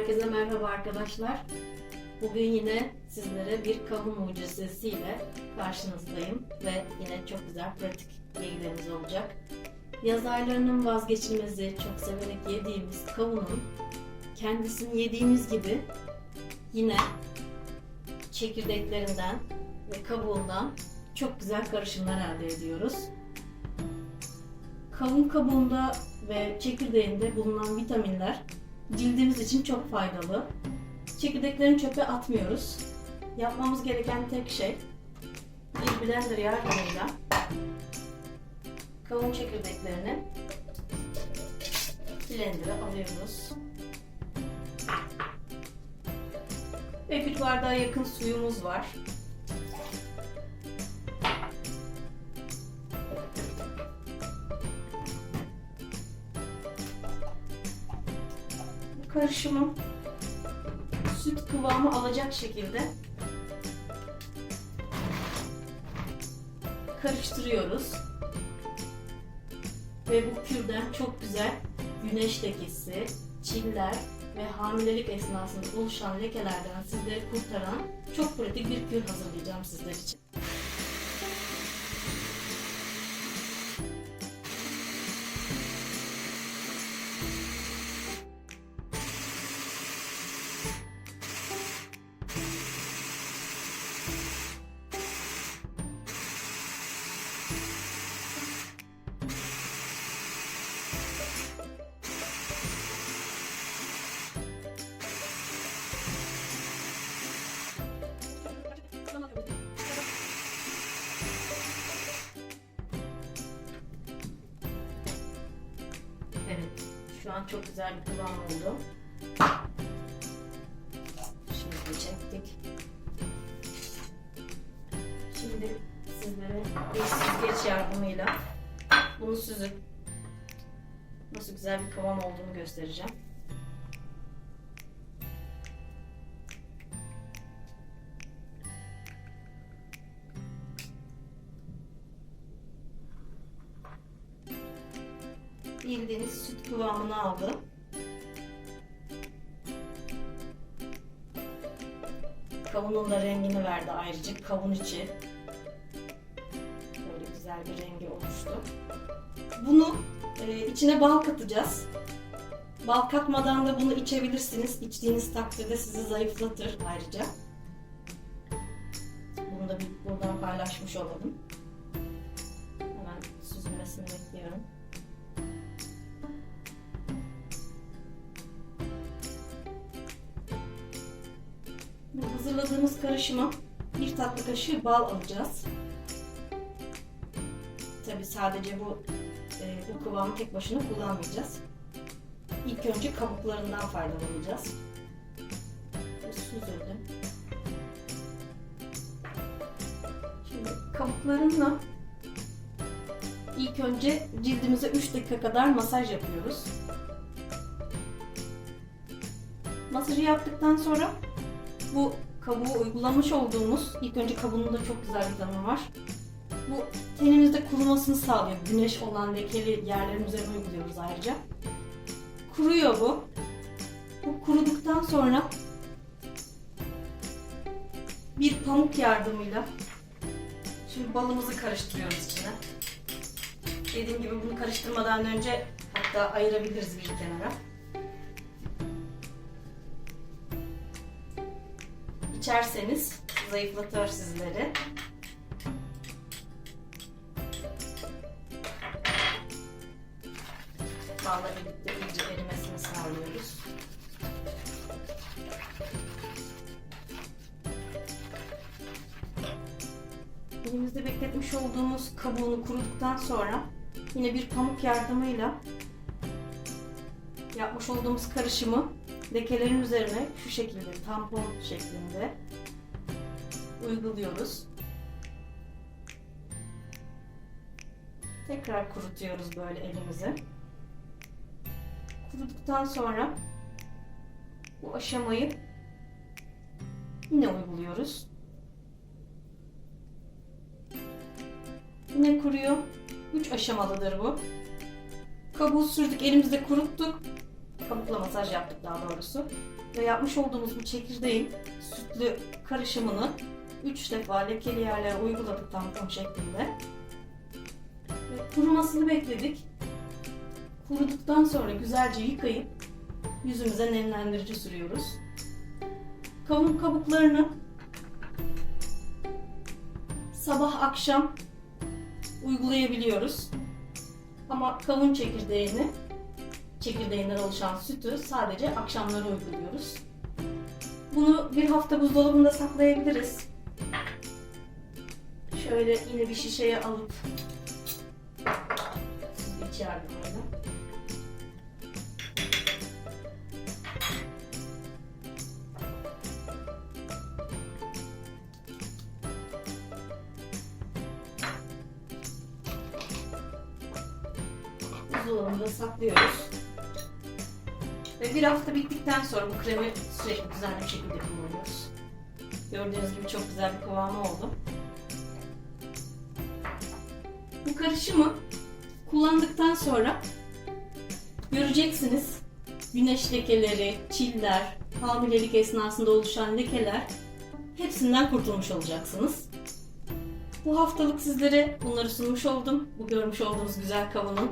Herkese merhaba arkadaşlar. Bugün yine sizlere bir kamu mucizesiyle karşınızdayım ve yine çok güzel pratik bilgilerimiz olacak. Yaz aylarının vazgeçilmezi, çok severek yediğimiz kavunun kendisini yediğimiz gibi yine çekirdeklerinden ve kabuğundan çok güzel karışımlar elde ediyoruz. Kavun kabuğunda ve çekirdeğinde bulunan vitaminler cildimiz için çok faydalı. Çekirdeklerini çöpe atmıyoruz. Yapmamız gereken tek şey bir blender yardımıyla kavun çekirdeklerini blender'a alıyoruz. Ve bir bardağa yakın suyumuz var. Bu karışımı süt kıvamı alacak şekilde karıştırıyoruz. Ve bu kürden çok güzel güneş lekesi, çiller ve hamilelik esnasında oluşan lekelerden sizleri kurtaran çok pratik bir kür hazırlayacağım sizler için. Şu an çok güzel bir kıvam oldu. Şimdi çektik. Şimdi sizlere bir süzgeç yardımıyla bunu süzüp nasıl güzel bir kıvam olduğunu göstereceğim. Bildiğiniz süt kıvamını aldı. Kavunun da rengini verdi ayrıca kavun içi. Böyle güzel bir rengi oluştu. Bunu e, içine bal katacağız. Bal katmadan da bunu içebilirsiniz. İçtiğiniz takdirde sizi zayıflatır ayrıca. Bunu da buradan paylaşmış olalım. Hemen süzülmesini bekliyorum. Hazırladığımız karışıma bir tatlı kaşığı bal alacağız. Tabi sadece bu e, bu kıvamı tek başına kullanmayacağız. İlk önce kabuklarından faydalanacağız. Süzüldü. Şimdi kabuklarınla ilk önce cildimize 3 dakika kadar masaj yapıyoruz. Masajı yaptıktan sonra bu kabuğu uygulamış olduğumuz, ilk önce kabuğunda çok güzel bir damı var. Bu tenimizde kurumasını sağlıyor. Güneş olan lekeli yerlerin üzerine uyguluyoruz ayrıca. Kuruyor bu. Bu kuruduktan sonra bir pamuk yardımıyla şimdi balımızı karıştırıyoruz içine. Dediğim gibi bunu karıştırmadan önce hatta ayırabiliriz bir kenara. İçerseniz zayıflatır sizleri. Balla birlikte iyice erimesini sağlıyoruz. Elimizde bekletmiş olduğumuz kabuğunu kuruduktan sonra yine bir pamuk yardımıyla yapmış olduğumuz karışımı lekelerin üzerine şu şekilde tampon şeklinde uyguluyoruz. Tekrar kurutuyoruz böyle elimizi. Kuruduktan sonra bu aşamayı yine uyguluyoruz. Yine kuruyor. Üç aşamalıdır bu. Kabuğu sürdük, elimizde kuruttuk. Kabukla masaj yaptık daha doğrusu. Ve yapmış olduğumuz bu çekirdeğin sütlü karışımını 3 defa lekeli yerlere uyguladık tampon şeklinde. Ve kurumasını bekledik. Kuruduktan sonra güzelce yıkayıp yüzümüze nemlendirici sürüyoruz. Kavun kabuklarını sabah akşam uygulayabiliyoruz. Ama kavun çekirdeğini, çekirdeğinden oluşan sütü sadece akşamları uyguluyoruz. Bunu bir hafta buzdolabında saklayabiliriz. Şöyle yine bir şişeye alıp iç yardımıyla. buzdolabında saklıyoruz. Ve bir hafta bittikten sonra bu kremi sürekli düzenli bir şekilde kullanıyoruz. Gördüğünüz gibi çok güzel bir kıvamı oldu. Bu karışımı kullandıktan sonra göreceksiniz güneş lekeleri, çiller, hamilelik esnasında oluşan lekeler hepsinden kurtulmuş olacaksınız. Bu haftalık sizlere bunları sunmuş oldum. Bu görmüş olduğunuz güzel kavunun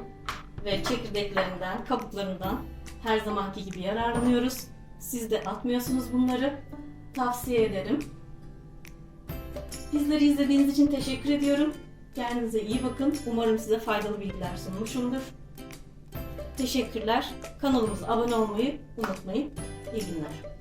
ve çekirdeklerinden, kabuklarından her zamanki gibi yararlanıyoruz. Siz de atmıyorsunuz bunları. Tavsiye ederim. Bizleri izlediğiniz için teşekkür ediyorum. Kendinize iyi bakın. Umarım size faydalı bilgiler sunmuşumdur. Teşekkürler. Kanalımıza abone olmayı unutmayın. İyi günler.